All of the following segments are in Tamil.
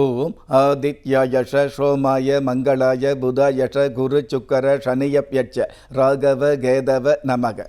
ஓம் ஆதித்யாயஷ சோமாய மங்களாய புதாயஷ குரு சுக்கர சனியப்யட்ச ராகவ கேதவ நமக.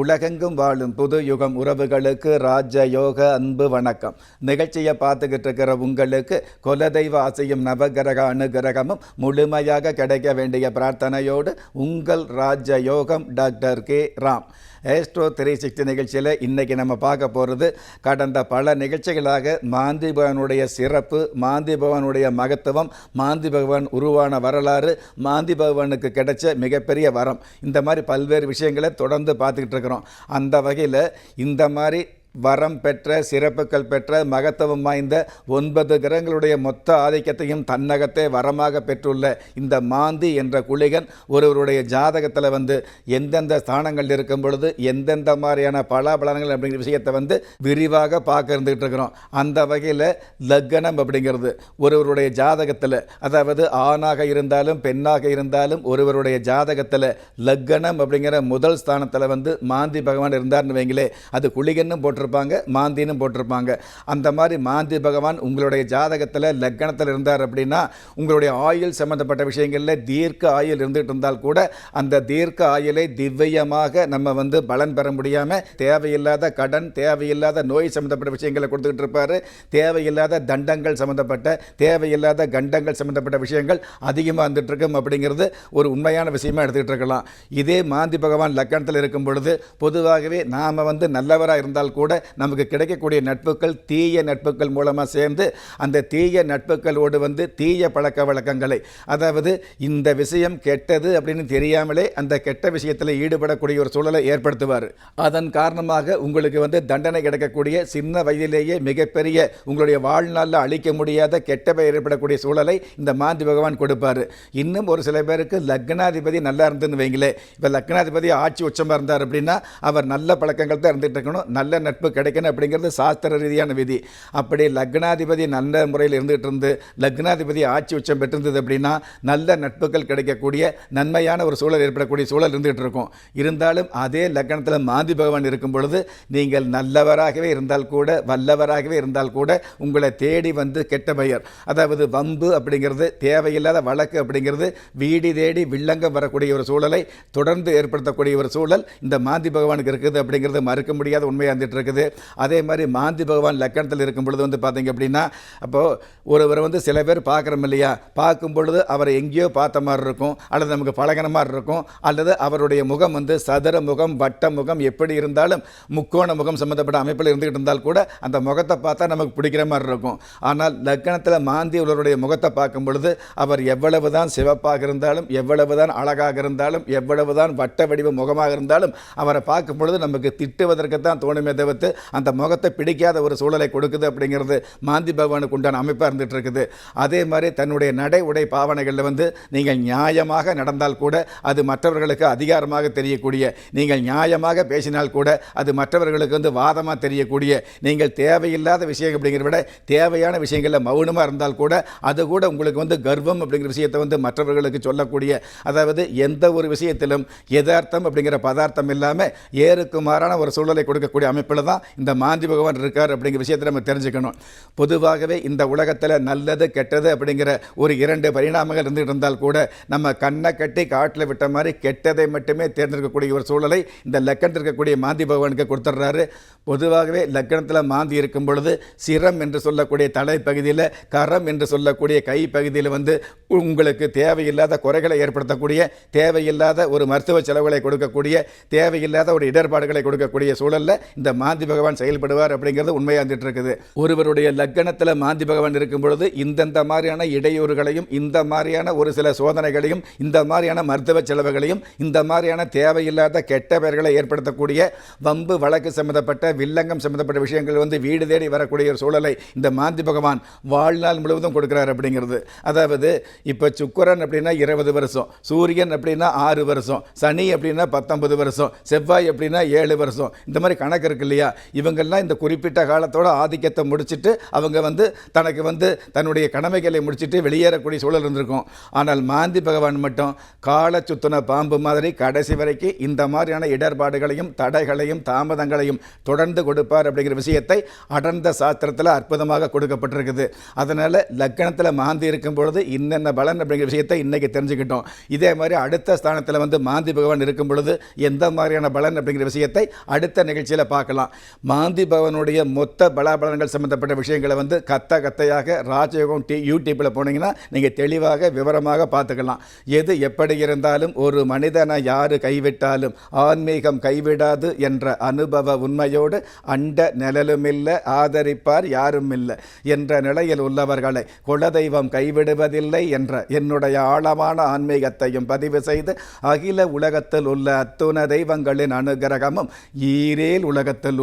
உலகெங்கும் வாழும் புது யுகம் உறவுகளுக்கு ராஜ யோக அன்பு வணக்கம். நிகழ்ச்சியை பார்த்துக்கிட்டு இருக்கிற உங்களுக்கு குலதெய்வ ஆசையும் நவகிரக அனுகிரகமும் முழுமையாக கிடைக்க வேண்டிய பிரார்த்தனையோடு உங்கள் Raja Yogam doctor K. Ram. Astro three sixty நிகழ்ச்சியில் இன்றைக்கி நம்ம பார்க்க போகிறது கடந்த பல நிகழ்ச்சிகளாக மாந்திபகனுடைய சிறப்பு மாந்தி மாந்தி பகவானுடைய மகத்துவம் மாந்தி பகவான் உருவான வரலாறு மாந்தி பகவானுக்கு கிடைச்ச மிகப்பெரிய வரம். இந்த மாதிரி பல்வேறு விஷயங்களை தொடர்ந்து பார்த்துக்கிட்டு இருக்கிறோம். அந்த வகையில் இந்த மாதிரி வரம் பெற்ற சிறப்புகள் பெற்ற மகத்துவம் வாய்ந்த ஒன்பது கிரகங்களுடைய மொத்த ஆதிக்கத்தையும் தன்னகத்தை வரமாக பெற்றுள்ள இந்த மாந்தி என்ற குளிகன் ஒருவருடைய ஜாதகத்தில் வந்து எந்தெந்த ஸ்தானங்கள் இருக்கும் பொழுது எந்தெந்த மாதிரியான பலாபலன்கள் அப்படிங்கிற விஷயத்தை வந்து விரிவாக பார்க்க இருந்துகிட்டு இருக்கிறோம். அந்த வகையில் லக்கணம் அப்படிங்கிறது ஒருவருடைய ஜாதகத்தில் அதாவது ஆணாக இருந்தாலும் பெண்ணாக இருந்தாலும் ஒருவருடைய ஜாதகத்தில் லக்கணம் அப்படிங்கிற முதல் ஸ்தானத்தில் வந்து மாந்தி பகவான் இருந்தார்னு வைங்களே அது குளிகன்னு போட்டிருப்பாங்க மாந்தின்னு போட்டிருப்பாங்க. அந்த மாதிரி மாந்தி பகவான் உங்களுடைய ஜாதகத்தில் லக்கணத்தில் இருந்தார் அப்படின்னா உங்களுடைய ஆயுள் சம்மந்தப்பட்ட விஷயங்களில் தீர்க்க ஆயுள் இருந்துகிட்டு இருந்தால் கூட அந்த தீர்க்க ஆயுளை திவ்யமாக நம்ம வந்து பலன் பெற முடியாமல் தேவையில்லாத கடன் தேவையில்லாத நோய் சம்மந்தப்பட்ட விஷயங்களை கொடுத்துக்கிட்டு இருப்பார். தேவையில்லாத தண்டங்கள் சம்மந்தப்பட்ட தேவையில்லாத கண்டங்கள் சம்மந்தப்பட்ட விஷயங்கள் அதிகமாக வந்துட்டு இருக்கும் அப்படிங்கிறது ஒரு உண்மையான விஷயமா எடுத்துக்கிட்டு இருக்கலாம். இதே மாந்தி பகவான் லக்கணத்தில் இருக்கும் பொழுது பொதுவாகவே நாம் வந்து நல்லவராக இருந்தால் கூட நமக்கு கிடைக்கக்கூடிய நட்புகள் தீய நட்புகள் மூலமாக சேர்ந்து அந்த தீய நட்புகளோடு வந்து தீய பழக்க வழக்கங்களை அதாவது இந்த விஷயம் கெட்டது அப்படின்னு தெரியாமலே அந்த கெட்ட விஷயத்தில் ஈடுபடக்கூடிய ஒரு சூழலை ஏற்படுத்துவார். அதன் காரணமாக உங்களுக்கு வந்து தண்டனை கிடைக்கக்கூடிய சின்ன வயதிலேயே மிகப்பெரிய உங்களுடைய வாழ்நாளில் அழிக்க முடியாத கெட்ட பெயர் ஏற்படக்கூடிய சூழலை இந்த மாந்தி பகவான் கொடுப்பார். இன்னும் ஒரு சில பேருக்கு லக்னாதிபதி நல்லா இருந்துன்னு வைங்களேன் இப்போ லக்னாதிபதி ஆட்சி உச்சமாக இருந்தார் அப்படின்னா அவர் நல்ல பழக்கங்கள் தான் இருந்துகிட்டு இருக்கணும் நல்ல நட்பு கிடைக்கணும் அப்படிங்கிறது சாஸ்திர ரீதியான விதி. அப்படி லக்னாதிபதி நல்ல முறையில் இருந்துகிட்டு இருந்து லக்னாதிபதி ஆட்சி உச்சம் பெற்றிருந்தது அப்படின்னா நல்ல நட்புகள் கிடைக்கக்கூடிய நன்மையான ஒரு சூழல் ஏற்படக்கூடிய சூழல் இருந்துகிட்டு இருக்கும். இருந்தாலும் அதே லக்னத்தில் மாந்தி பகவான் இருக்கும் பொழுது நீங்கள் நல்லவராகவே இருந்தால் கூட வல்லவராகவே இருந்தால் கூட உங்களை தேடி வந்து கெட்ட பெயர் அதாவது வம்பு அப்படிங்கிறது தேவையில்லாத வழக்கு அப்படிங்கிறது வீடி தேடி வில்லங்கம் வரக்கூடிய ஒரு சூழலை தொடர்ந்து ஏற்படுத்தக்கூடிய ஒரு சூழல் இந்த மாந்தி பகவானுக்கு இருக்குது அப்படிங்கிறது மறுக்க முடியாத உண்மையாக இருந்துட்டு இருக்குது. அதே மாதிரி மாந்தி பகவான் லக்கணத்தில் இருக்கும் பொழுது வந்து பார்த்தீங்க அப்படின்னா அப்போது ஒருவரை வந்து சில பேர் பார்க்குறோம் இல்லையா? பார்க்கும் பொழுது அவரை எங்கேயோ பார்த்த மாதிரி இருக்கும். அல்லது நமக்கு பழகின மாதிரி இருக்கும். அல்லது அவருடைய முகம் வந்து சதுர முகம் வட்ட முகம் எப்படி இருந்தாலும் முக்கோண முகம் சம்மந்தப்பட்ட அமைப்பில் இருந்துகிட்டு இருந்தால் கூட அந்த முகத்தை பார்த்தா நமக்கு பிடிக்கிற மாதிரி இருக்கும். ஆனால் லக்கணத்தில் மாந்தி உள்ளவருடைய முகத்தை பார்க்கும் பொழுது அவர் எவ்வளவு தான் சிவப்பாக இருந்தாலும் எவ்வளவு தான் அழகாக இருந்தாலும் எவ்வளவு தான் வட்ட வடிவ முகமாக இருந்தாலும் அவரை பார்க்கும் பொழுது நமக்கு திட்டுவதற்கு தான் தோணுமே தவிர்த்து அந்த முகத்தை பிடிக்காத ஒரு சூழலை கொடுக்குது அப்படிங்கிறது மாந்தி பகவானுக்கு உண்டான அமைப்பாக இருந்துகிட்டு இருக்குது அதே மாதிரி தன்னுடைய நடை உடை பாவனைகளில் வந்து நீங்கள் நியாயமாக நடந்தால் கூட அது மற்றவர்களுக்கு அதிகாரமாக தெரியக்கூடிய நீங்கள் நியாயமாக பேசினால் கூட அது மற்றவர்களுக்கு வந்து வாதமாக தெரியக்கூடிய நீங்கள் தேவையில்லாத விஷயம் அப்படிங்கிறத விட தேவையான விஷயங்களில் மௌனமாக இருந்தால் கூட அது கூட உங்களுக்கு வந்து கர்வம் அப்படிங்கிற விஷயத்தை வந்து மற்றவர்களுக்கு சொல்லக்கூடிய அதாவது எந்த ஒரு விஷயத்திலும் யதார்த்தம் அப்படிங்கிற பதார்த்தம் இல்லாமல் ஏருக்கு மாறான ஒரு சூழலை கொடுக்கக்கூடிய அமைப்பில் தான் இந்த மாந்தி பகவான் இருக்கார் அப்படிங்கிற விஷயத்தை நம்ம தெரிஞ்சுக்கணும். பொதுவாகவே இந்த உலகத்தில் நல்லது கெட்டது அப்படிங்கிற ஒரு இரண்டு பரிணாமங்கள் இருந்துகிட்டு இருந்தால் கூட நம்ம கண்ணை கட்டி காட்டில் விட்ட மாதிரி கெட்டதை மட்டுமே தேர்ந்தெடுக்கக்கூடிய ஒரு சூழலை இந்த லக்கணத்தில் இருக்கக்கூடிய மாந்தி பகவானுக்கு கொடுத்துட்றாரு. பொதுவாகவே லக்கணத்தில் மாந்தி இருக்கும் பொழுது சிரம் என்று சொல்லக்கூடிய தலைப்பகுதியில் கரம் என்று சொல்லக்கூடிய கை பகுதியில் வந்து உங்களுக்கு தேவையில்லாத குறைகளை ஏற்படுத்தக்கூடிய தேவையில்லாத ஒரு மருத்துவ செலவுகளை கொடுக்கக்கூடிய தேவையில்லாத ஒரு இடர்பாடுகளை கொடுக்கக்கூடிய சூழலில் இந்த மாந்தி மாந்தி பகவான் செயல்படுவார் அப்படிங்கிறது உண்மையாக இருந்துட்டு இருக்குது ஒருவருடைய லக்கணத்தில் மாந்தி பகவான் இருக்கும் பொழுது இந்தந்த மாதிரியான இடையூறுகளையும் இந்த மாதிரியான ஒரு சில சோதனைகளையும் இந்த மாதிரியான மருத்துவ செலவுகளையும் இந்த மாதிரியான தேவையில்லாத கெட்ட பெயர்களை ஏற்படுத்தக்கூடிய வம்பு வழக்கு சம்மந்தப்பட்ட வில்லங்கம் சம்மந்தப்பட்ட விஷயங்கள் வந்து வீடு தேடி வரக்கூடிய ஒரு சூழலை இந்த மாந்தி பகவான் வாழ்நாள் முழுவதும் கொடுக்குறார் அப்படிங்கிறது. அதாவது இப்போ சுக்கரன் அப்படின்னா இருபது வருஷம் சூரியன் அப்படின்னா ஆறு வருஷம் சனி அப்படின்னா பத்தொன்பது வருஷம் செவ்வாய் அப்படின்னா ஏழு வருஷம் இந்த மாதிரி கணக்கு இருக்கு இல்லையா? இல்லையா? இவங்கெல்லாம் இந்த குறிப்பிட்ட காலத்தோட ஆதிக்கத்தை முடிச்சிட்டு அவங்க வந்து தனக்கு வந்து தன்னுடைய கடமைகளை முடிச்சுட்டு வெளியேறக்கூடிய சூழல் இருந்திருக்கும். ஆனால் மாந்தி பகவான் மட்டும் கால சுத்துன பாம்பு மாதிரி கடைசி வரைக்கும் இந்த மாதிரியான இடர்பாடுகளையும் தடைகளையும் தாமதங்களையும் தொடர்ந்து கொடுப்பார் அப்படிங்கிற விஷயத்தை அடர்ந்த சாஸ்திரத்தில் அற்புதமாக கொடுக்கப்பட்டிருக்குது. அதனால் லக்கணத்தில் மாந்தி இருக்கும் பொழுது இன்னென்ன பலன் அப்படிங்கிற விஷயத்தை இன்றைக்கி தெரிஞ்சுக்கிட்டோம். இதே மாதிரி அடுத்த ஸ்தானத்தில் வந்து மாந்தி பகவான் இருக்கும் பொழுது எந்த மாதிரியான பலன் அப்படிங்கிற விஷயத்தை அடுத்த நிகழ்ச்சியில் பார்க்கலாம். மாந்தி பவனுடைய மொத்த பலாபலன்கள் சம்பந்தப்பட்ட விஷயங்களை வந்து கத்த கத்தையாக ராஜயோகம் டி யூடியூப்பில் போனீங்கன்னா நீங்கள் தெளிவாக விவரமாக பார்த்துக்கலாம். எது எப்படி இருந்தாலும் ஒரு மனிதனை யார் கைவிட்டாலும் ஆன்மீகம் கைவிடாது என்ற அனுபவ உண்மையோடு அண்ட நிழலுமில்லை ஆதரிப்பார் யாரும் இல்லை என்ற நிலையில் உள்ளவர்களை குலதெய்வம் கைவிடுவதில்லை என்ற என்னுடைய ஆழமான ஆன்மீகத்தையும் பதிவு செய்து அகில உலகத்தில் உள்ள அத்துண தெய்வங்களின் அனுகிரகமும் ஈரேல் உலகத்தில்